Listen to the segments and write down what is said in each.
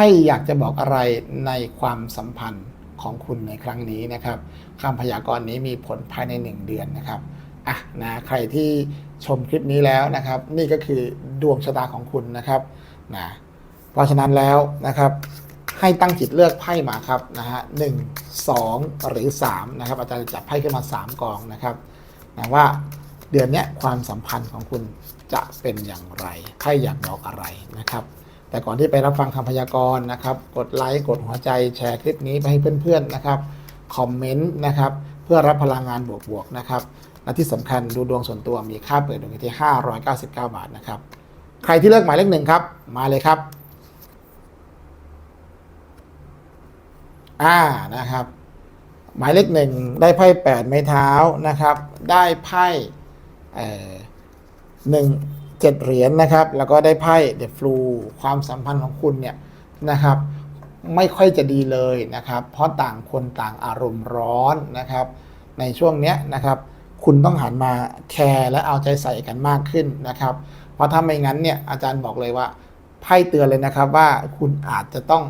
พ่อยากจะบอกอะไรในความสัมพันธ์ของคุณในครั้งนี้นะครับคำพยากรณ์นี้มีผลภายใน 1 เดือนนะครับอะนะใครที่ชมคลิปนี้แล้วนะครับ นี่ก็คือดวงชะตาของคุณนะครับนะเพราะฉะนั้นแล้วนะครับให้ตั้งจิตเลือกไพ่มาครับนะฮะหนึ่งสองหรือ3นะครับอาจารย์จะจับไพ่ขึ้นมา 3กองนะครับนะว่าเดือนนี้ความสัมพันธ์ของคุณจะเป็นอย่างไรไพ่อยากบอกอะไรนะครับ แต่ก่อนที่ไปรับฟังคำพยากรณ์นะครับ กดไลค์กดหัวใจแชร์คลิปนี้ไปให้เพื่อนๆนะครับคอมเมนต์นะครับเพื่อรับพลังงานบวกๆนะครับและที่สำคัญดูดวงส่วนตัวมีค่าเปิดดวงอยู่ที่ 599 บาทนะครับ ใครที่เลือกหมายเลขหนึ่งครับ มาเลยครับ อ่านะครับ หมายเลขหนึ่งได้ไพ่แปดไม้เท้านะครับ ได้ไพ่เออหนึ่ง เจ็ดเหรียญนะครับ แล้วก็ได้ไพ่เดฟลูความสัมพันธ์ของคุณเนี่ยนะครับ ไม่ค่อยจะดีเลยนะครับ เพราะต่างคนต่างอารมณ์ร้อนนะครับ ในช่วงเนี้ยนะครับ คุณต้องหันมาแคร์และเอาใจใส่กันมากขึ้นนะครับ เพราะถ้าไม่งั้นเนี่ยอาจารย์บอกเลยว่าไพ่เตือนเลยนะครับว่าคุณอาจจะต้อง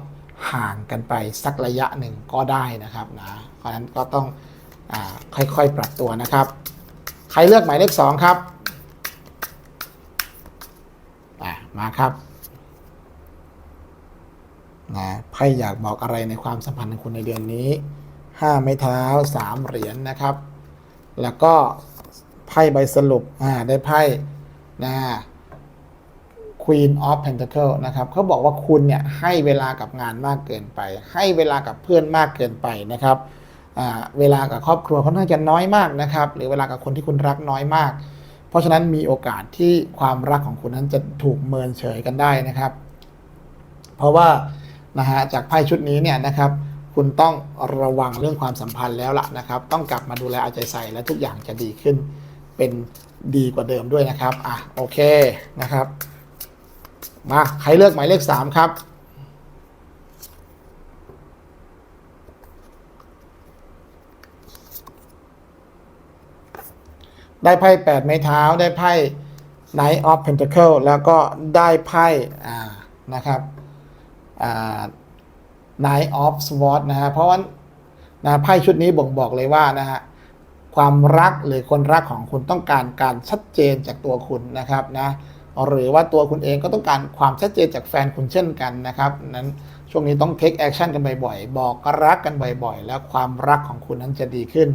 ห่างกันไปสักระยะหนึ่งก็ได้นะครับนะเพราะฉะนั้นก็ต้องอค่อยๆปรับตัวนะครับ ใครเลือกหมายเลขสองครับอะ มาครับนะไพ่อยากบอกอะไรในความสัมพันธ์ของคุณในเดือนนี้ห้าไม้เท้าสามเหรียญนะครับ แล้วก็ไพ่ใบสรุปอ่าได้ไพ่นะ Queen of Pentacle นะครับเขาบอกว่าคุณเนี่ยให้เวลากับงานมากเกินไป ให้เวลากับเพื่อนมากเกินไปนะครับเวลากับครอบครัวค่อนข้างจะน้อยมากนะครับ หรือเวลากับคนที่คุณรักน้อยมาก เพราะฉะนั้นมีโอกาสที่ความรักของคุณนั้นจะถูกเมินเฉยกันได้นะครับ เพราะว่านะฮะจากไพ่ชุดนี้เนี่ยนะครับคุณต้องระวังเรื่องความสัมพันธ์แล้วล่ะนะครับ ต้องกลับมาดูแลเอาใจใส่และทุกอย่างจะดีขึ้น เป็นดีกว่าเดิมด้วยนะครับ อะโอเคนะครับ มาใครเลือกหมายเลขสามครับ ได้ไพ่แปดไม้เท้า ได้ไพ่ Knight of Pentacle แล้วก็ได้ไพ่นะครับอ่า Knight of Swords นะฮะเพราะว่านะไพ่ชุดนี้บ่งบอกเลยว่านะฮะความรักหรือคนรักของคุณต้องการการชัดเจนจากตัวคุณนะครับนะหรือว่าตัวคุณเองก็ต้องการความชัดเจนจากแฟนคุณเช่นกันนะครับนั้นช่วงนี้ต้อง take action กันบ่อยๆ บอกรักกันบ่อยๆ แล้วความรักของคุณนั้นจะดีขึ้น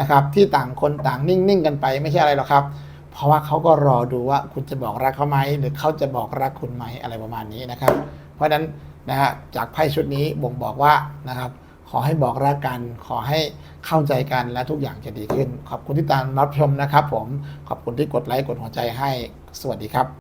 นะครับที่ต่างคนต่างนิ่งๆกันไปไม่ใช่อะไรหรอกครับ เพราะว่าเขาก็รอดูว่าคุณจะบอกรักเขาไหมหรือเขาจะบอกรักคุณไหมอะไรประมาณนี้นะครับ เพราะฉะนั้นนะฮะจากไพ่ชุดนี้บ่งบอกว่านะครับ ขอให้บอกรักกัน ขอให้เข้าใจกันและทุกอย่างจะดีขึ้น ขอบคุณที่ตามรับชมนะครับ ผมขอบคุณที่กดไลค์กดหัวใจให้สวัสดีครับ